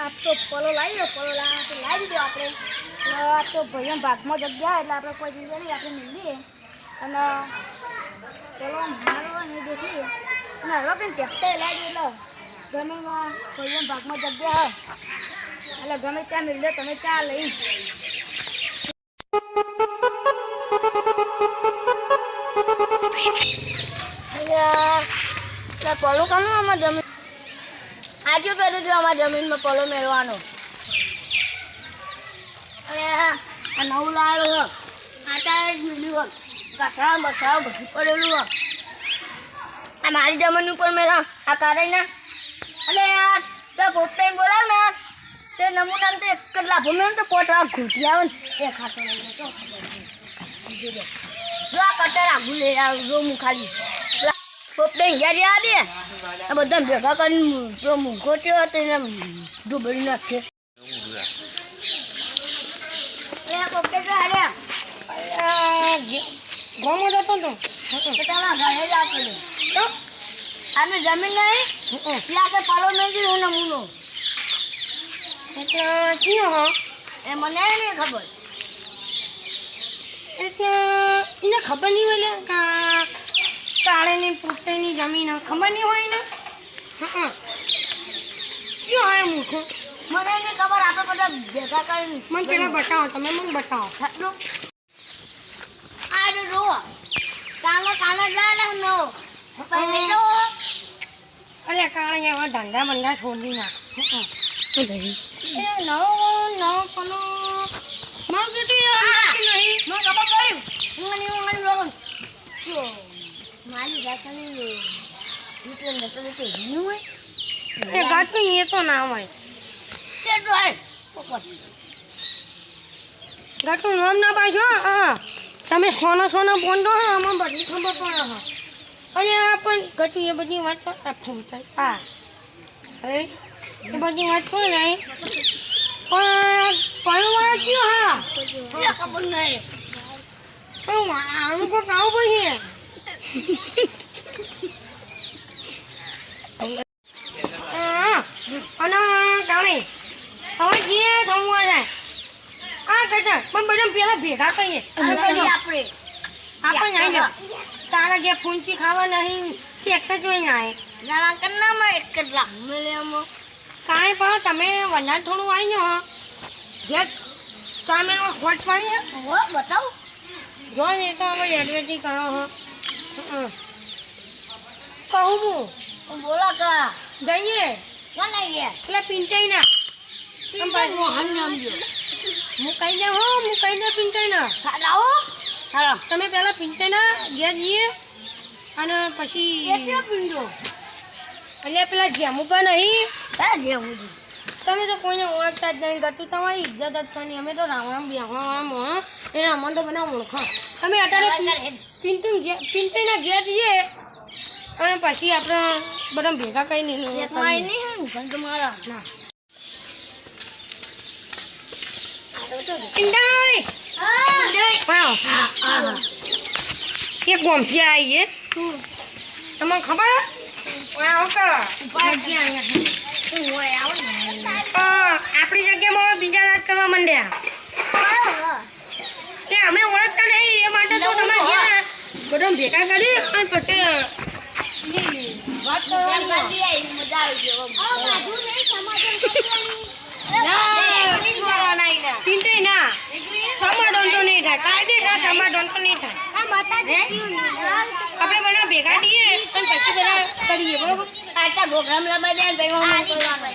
આ તો પલો લાવી દો પલો લાવી તો લાવી દીધો આપણે. આપ તો ભાઈઓ ભાગમાં જગ્યા એટલે આપણે કોઈ જગ્યા નહીં, આપણે મેળવીએ અને પેલો મારો દેખીએ. અને હવે પણ ટ્રેક્ટર લાવી દો એટલે ગમેમાં ભાઈઓ ભાગમાં જગ્યા હોય. એટલે ગમે ત્યાં દો તમે ચા લઈ. પલો કામ આમાં જમીન આજે પહેલે જો અમારા જમીનમાં પલો મેળવાનો. અરે આ નવું લાવેલું આટા મળ્યું હ કસા બધું પડેલું આ મારી જમીન ઉપર મેળા આ કારે ના. અલે યાર, તો પોતે બોલાવ ને તે નમૂના તો એક જ લાભો મેં તો પોટવા ઘૂંટી આવે ને. એ ખાતો જો આ કટર આગું લઈ આવ, જો હું ખાલી પોપટે ઘેર દે આ બધા ભેગા કરીને જો મૂંઘો થયો હતો એને ડૂબડી નાખે પોપટે તો હારે ગોમો જતો તો તો તારા ઘરે જ આપેલું. તો? આને જમીન નહીં? એટલે આપણે પાલો નહીં દીધું નમૂનો એટલે કયો હો? એ મને નહીં ખબર. એટલે એને ખબર નહીં હોય તાળેની પોતાની જમીન હે. ખબર નહીં હોય ને હા શું હોય મૂર્ખો? મને નહીં ખબર આપણે બધા ભેગા કરીને મને તેને બતાવો તમે મને બતાવો. ખાટલું રો કાલો કાલે કાલે લાલે નો જો અરે કાળે એવા ધંધા બંધા છોડી નાખ હં. નવો નવો પેલો. મારું બેટું નહીં? મને ખબર પડી. હું મને લોન જો. મારી જાતની તે હોય. એ ગાતું એ તો ના હોય. તે પોપટ ગાતું નામ ના પાછો હા તમે સોના સોના બોંધો હા આમાં બધી ખબર પડે હા. અને આ પણ ઘટી એ બધી વાત તો થાય. હા. અરે એ બધી વાત કોઈ નહીં પણ પરવા કયો હા. ખબર નહીં. પણ આનું કોઈક આવું પછી. અને કાણે હવે જે થવું હોય આ કહેતા પણ બધા પેલા ભેગા કહીએ આપણે. આપણને નહીં લે તારા જે ફૂંચી ખાવા નહીં તે એક જ જોઈ આવે નાના કન્નામાં એક જ લાખ મળ્યામાં કાંઈ પણ તમે વધારે થોડું આવી જાઓ જે ચામેનો ખોટ હે હો બતાવ. જો નહીં તો હવે એડવેટી કરો હં. કહું હું? બોલો કા? જઈએ. કોને ગયા? એટલે પિંટાઈ ના. મોહન નામ જો. હું કહી દે હો હું કહી દે પિંટાઈ ના લાવો. હાલો તમે પહેલા પિંટાઈ ના ગયા જઈએ અને પછી એટલે પીંડો? એટલે પેલા જેમુકા નહીં. હા જે હું છું તમે તો કોઈને ઓળખતા જ નહીં કરતું તમારી ઇજ્જત જ થવાની અમે તો રામ બેહવા મોણ. એ અમને તો બધા ઓળખો. તમે અત્યારે પિન્ટુ પિન્ટુના ઘેર જઈએ અને પછી આપણે બધા ભેગા કઈ તમારા એક ગોમથી આવીએ તમને ખબર? આવો કે આપણી જગ્યામાં બીજા રાજ કરવા માંડ્યા કે અમે ઓળખતા નહીં એ માટે તો તમે ગયા બધા ભેગા કરી અને પછી વાત કરવાની. પિંટે ના. સમાધાન તો નહીં થાય. કાયદેસર સમાધાન તો નહીં થાય. આપણે બધા ભેગા થઈએ અને પછી બધા કરીએ બરોબર? પ્રોગ્રામ લગાવી દે ભાઈ હું કરવાનો.